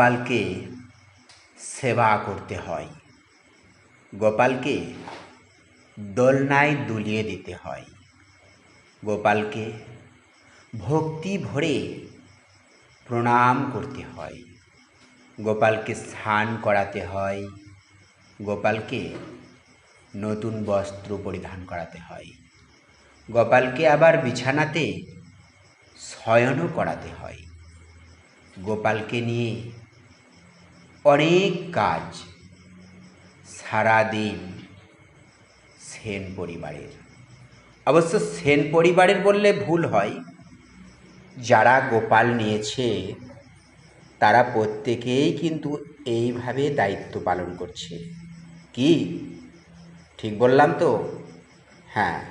গোপালকে সেবা করতে হয়। গোপালকে দোলনায় দুলিয়ে দিতে হয়। গোপালকে ভক্তি ভরে প্রণাম করতে হয়। গোপালকে স্নান করাতে হয়। গোপালকে নতুন বস্ত্র পরিধান করাতে হয়। গোপালকে আবার বিছানাতে শয়নও করাতে হয়। গোপালকে নিয়ে অনেক কাজ সারাদিন সেন পরিবারের। অবশ্য সেন পরিবারের বললে ভুল হয়। যারা গোপাল নিয়েছে, তারা প্রত্যেকেই কিন্তু এইভাবে দায়িত্ব পালন করছে। কি? ঠিক বললাম তো? হ্যাঁ।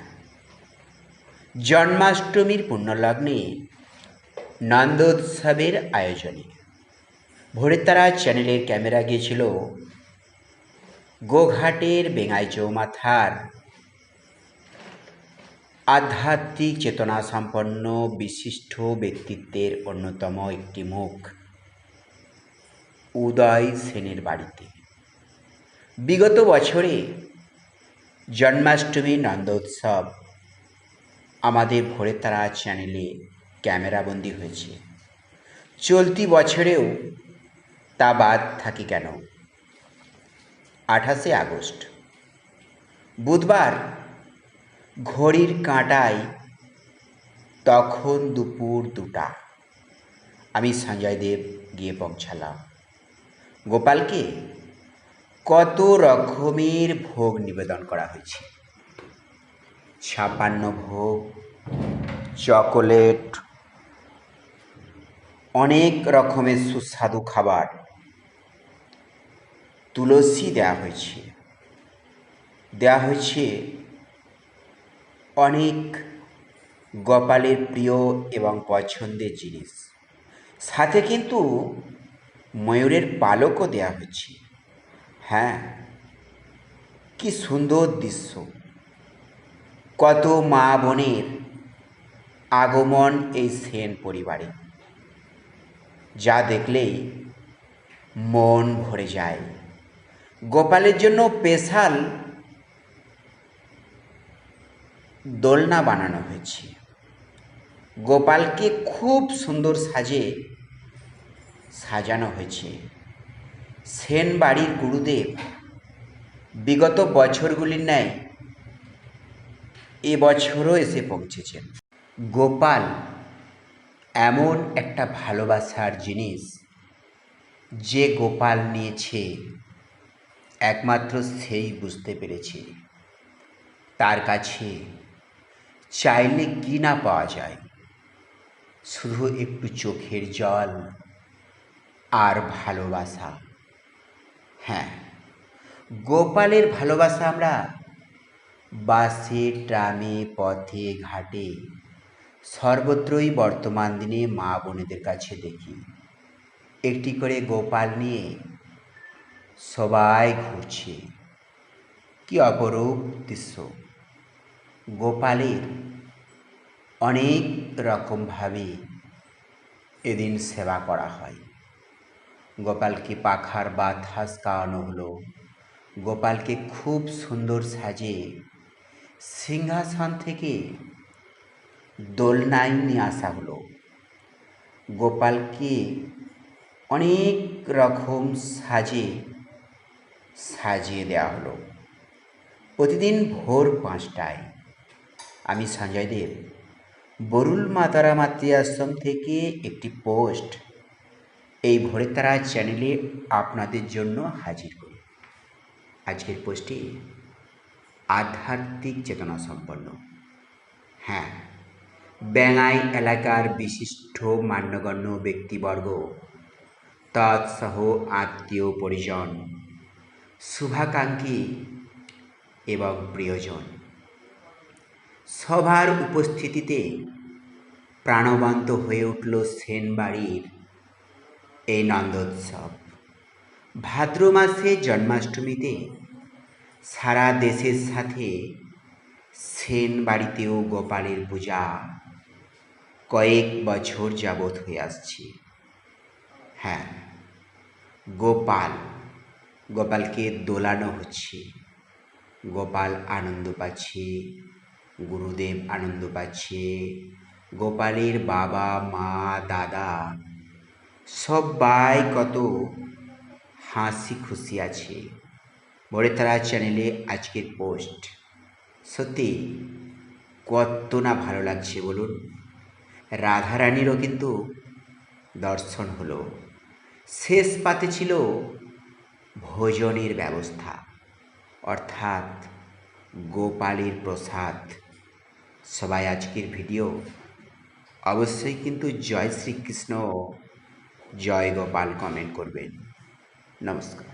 জন্মাষ্টমীর পুণ্যলগ্নে নন্দোৎসবের আয়োজনে ভোরের তারা চ্যানেলের ক্যামেরা গিয়েছিল গোঘাটের বেঙ্গাই চৌমাথার। আধ্যাত্মিক চেতনা সম্পন্ন বিশিষ্ট ব্যক্তিত্বের অন্যতম একটি মুখ, উদয় সেনের বাড়িতে। বিগত বছরে জন্মাষ্টমী নন্দোৎসব আমাদের ভোরের তারা চ্যানেলে ক্যামেরাবন্দি হয়েছে। চলতি বছরেও তা বাদ থাকি কেন? আঠাশে আগস্ট। বুধবার ঘড়ির কাঁটায় তখন দুপুর দুটা। আমি সঞ্জয় দেব গিয়ে পৌঁছালাম। গোপালকে কত রকমের ভোগ নিবেদন করা হয়েছে। ছাপান্ন ভোগ, চকোলেট, অনেক রকমের সুস্বাদু খাবার। তুলসী দেওয়া হয়েছে। দেওয়া হয়েছে অনেক গোপালের প্রিয় এবং পছন্দের জিনিস। সাথে কিন্তু ময়ূরের পালকও দেওয়া হচ্ছে হ্যাঁ কি সুন্দর দৃশ্য। কত মা বোনের আগমন এই সেন পরিবারে। যা দেখলেই মন ভরে যায়। গোপালের জন্য স্পেশাল দোলনা বানানো হয়েছে। গোপালকে খুব সুন্দর সাজে সাজানো হয়েছে। সেন বাড়ির গুরুদেব বিগত বছরগুলির ন্যায় এবছরও এসে পৌঁছেছেন। গোপাল এমন একটা ভালোবাসার জিনিস যে গোপাল নিয়েছে একমাত্র সেই বুঝতে পেরেছে। তার কাছে চাইলে কি না পাওয়া যায়? শুধু একটু চোখের জল আর ভালোবাসা। হ্যাঁ গোপালের ভালোবাসা আমরা বাসে, ট্রামে, পথে, ঘাটে সর্বত্রই বর্তমান দিনে মা বোনেদের কাছে দেখি। একটি করে গোপাল নিয়ে সবাই ঘুরছে। কি অপরূপ দৃশ্য। গোপালের অনেক রকমভাবে এদিন সেবা করা হয়। গোপালকে পাখার বাতাস খাওয়ানো হলো। গোপালকে খুব সুন্দর সাজে সিংহাসন থেকে দোলনায় নিয়ে আসা হলো। গোপালকে অনেক রকম সাজে সাজিয়ে দেওয়া হলো। প্রতিদিন ভোর পাঁচটায়। আমি সঞ্জয় দেব। বরুল মাতারা মাতৃ আশ্রম থেকে একটি পোস্ট এই ভোরের তারা চ্যানেলে আপনাদের জন্য হাজির করি। আজকের পোস্টটি আধ্যাত্মিক চেতনা সম্পন্ন। হ্যাঁ ব্যাঙাই এলাকার বিশিষ্ট মান্যগণ্য ব্যক্তিবর্গ, তৎসহ আত্মীয় পরিজন শুভাকাঙ্ক্ষী এবং প্রিয়জন। সবার উপস্থিতিতে প্রাণবন্ত হয়ে উঠল সেনবাড়ির এই নন্দোৎসব। ভাদ্র মাসে জন্মাষ্টমীতে সারা দেশের সাথে সেন বাড়িতেও গোপালের পূজা কয়েক বছর যাবৎ হয়ে আসছে। হ্যাঁ গোপাল গোপালকে দোলানো হচ্ছে। গোপাল আনন্দ পাচ্ছে, গুরুদেব আনন্দ পাচ্ছে, গোপালের বাবা, মা, দাদা সবাই কত হাসি খুশি আছে। ভোরের তারা চ্যানেলে আজকের পোস্ট। সত্যি কত না ভালো লাগছে বলুন। রাধারানীরও কিন্তু দর্শন হলো। শেষ পাতে ছিল ভোজনের ব্যবস্থা, অর্থাৎ গোপালের প্রসাদ। সবাই আজকের ভিডিও অবশ্যই কিন্তু জয় শ্রীকৃষ্ণ জয় গোপাল কমেন্ট করবেন। নমস্কার।